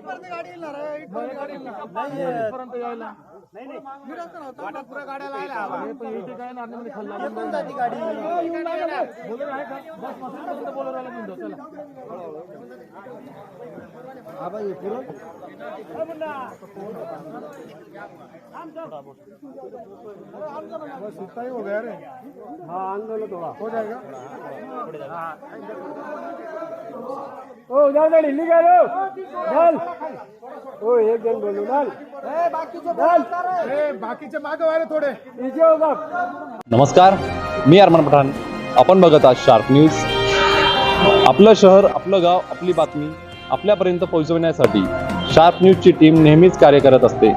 इथपर्यंत गाडी येणार आहे इथपर्यंत गाडी येणार. इथपर्यंत यायला. नव्हता पुरा गाड्या लागल्या हे पण इथे काय ना आतमध्ये खाल्ला पण जाती गाडी. बोलर आहे का? बस मस्त बोलर आला घेऊन जाऊ चला. ही हो गया रे. हाँ आंदोलन थोड़ा. हो जाएगा ओ जाओ जाओ हिली गए लो चल ओ एक जन बोलो चल ए बाकीचे चल ए बाकीचे मागे वाले थोडे. इजे हो नमस्कार मी अरमान पठाण. आपण बघत आहात शार्प न्यूज आपलं शहर आपलं गाव आपली बातमी आपल्यापर्यंत पोहोचवण्यासाठी शार्प न्यूजची टीम नेहमीच कार्य करत असते.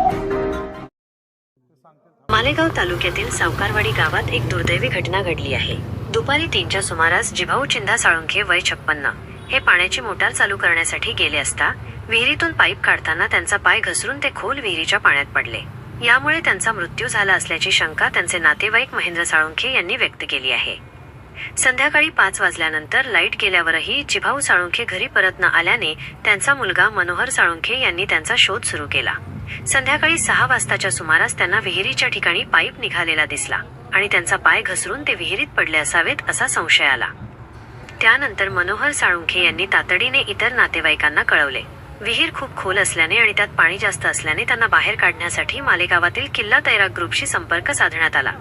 मालेगाव तालुक्यातील सावकारवाडी गावात एक दुर्दैवी घटना घडली आहे. दुपारी तीनच्या सुमारास जिभाऊ चिंदा साळुंखे वय छप्पन्न. हे पाण्याची मोटार चालू करण्यासाठी गेले असता विहिरीतून पाईप काढताना त्यांचा पाय घसरून ते खोल विहिरीच्या पाण्यात पडले. यामुळे त्यांचा मृत्यू झाला असल्याची शंका त्यांचे नातेवाईक महेंद्र साळुंखे यांनी व्यक्त केली आहे. संध्याकाळी पाच वाजल्यानंतर लाइट गेल्यावरही जिभाऊ साळुंखे घरी परत न आल्याने त्यांचा मुलगा मनोहर साळुंखे यांनी त्यांचा शोध सुरू केला. संध्याकाळी सहा वाजताच्या सुमारास त्यांना विहिरीच्या ठिकाणी पाईप निघालेला दिसला आणि त्यांचा पाय घसरून ते विहिरीत पडले असावेत असा संशय आला. त्यानंतर मनोहर साळुंखे यांनी तातडीने इतर नातेवाईकांना कळवले. विहीर खूप खोल असल्याने आणि त्यात पाणी जास्त असल्याने त्यांना बाहेर काढण्यासाठी मालेगावातील किल्ला तैराक ग्रुपशी संपर्क साधण्यात आला.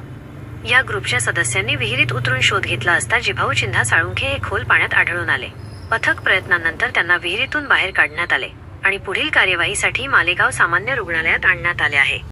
या ग्रुपच्या सदस्यांनी विहिरीत उतरून शोध घेतला असता जिभाऊ चिन्हा साळुंखे हे खोल पाण्यात आढळून आले. पथक प्रयत्नानंतर त्यांना विहिरीतून बाहेर काढण्यात आले आणि पुढील कार्यवाहीसाठी मालेगाव सामान्य रुग्णालयात आणण्यात आले आहे.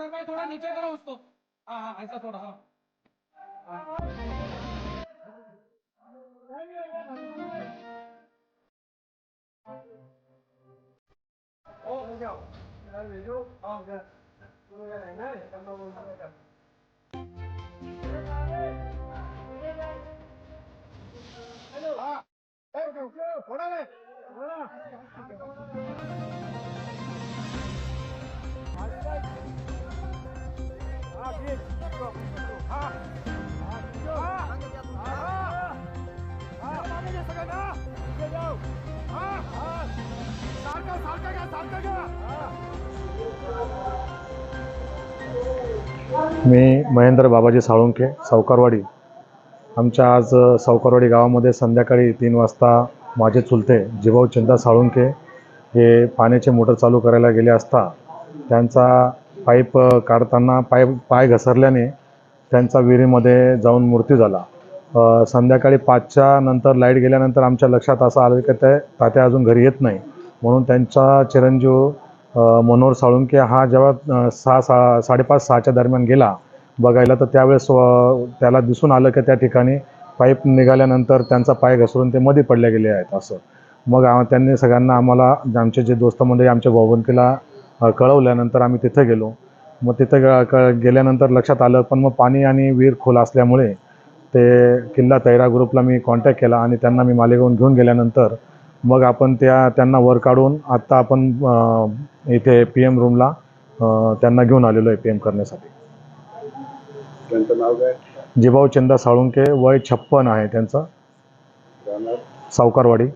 सर काय थोड़ा नीचे करो उसको हाँ हाँ ऐसा थोड़ा हाँ. ओ हो गया यार गया बोल रहा हेलो हाँ. थोड़ा ले सारखं घ्या सारखं घ्या मी महेंद्र बाबाजी साळुंखे सावकारवाडी. आमच्या आज सावकारवाडी गावामध्ये संध्याकाळी तीन वाजता माझे चुलते जिभाऊ चिंता साळुंखे हे पाण्याचे मोटर चालू करायला गेले असता त्यांचा पाईप काढताना पाय पाय घसरल्याने त्यांचा विहिरीमध्ये जाऊन मृत्यू झाला. संध्याकाळी पाचच्या नंतर लाइट गेल्यानंतर आमच्या लक्षात असं आलं की ते तात्या अजून घरी येत नाही. म्हणून त्यांचा चिरंजीव मनोहर साळुंके हा जेव्हा सहा सा साडेपाच सहाच्या दरम्यान गेला बघायला तर त्यावेळेस त्याला दिसून आलं की त्या ठिकाणी पाईप निघाल्यानंतर त्यांचा पाय घसरून ते मध्ये पडले गेले आहेत असं. मग त्यांनी सगळ्यांना आम्हाला आमचे जे दोस्त मंडळी आमच्या भाऊबंदकीला कळवल्यानंतर आम्ही तिथं गेलो. मग तिथं ग- क- गेल्यानंतर लक्षात आलं पण मग पाणी आणि विहीर खोल असल्यामुळे ते किल्ला तैरा ग्रुपला मी कॉन्टॅक्ट केला आणि त्यांना मी मालेगावून घेऊन गेल्यानंतर मग आपण त्या त्यांना वर काढून आत्ता आपण इथे पी एम रूमला त्यांना घेऊन आलेलो आहे पी एम करण्यासाठी. त्यांचं नाव काय? जिभाऊ चंदा साळुंके वय छप्पन आहे त्यांचं. सावकारवाडी.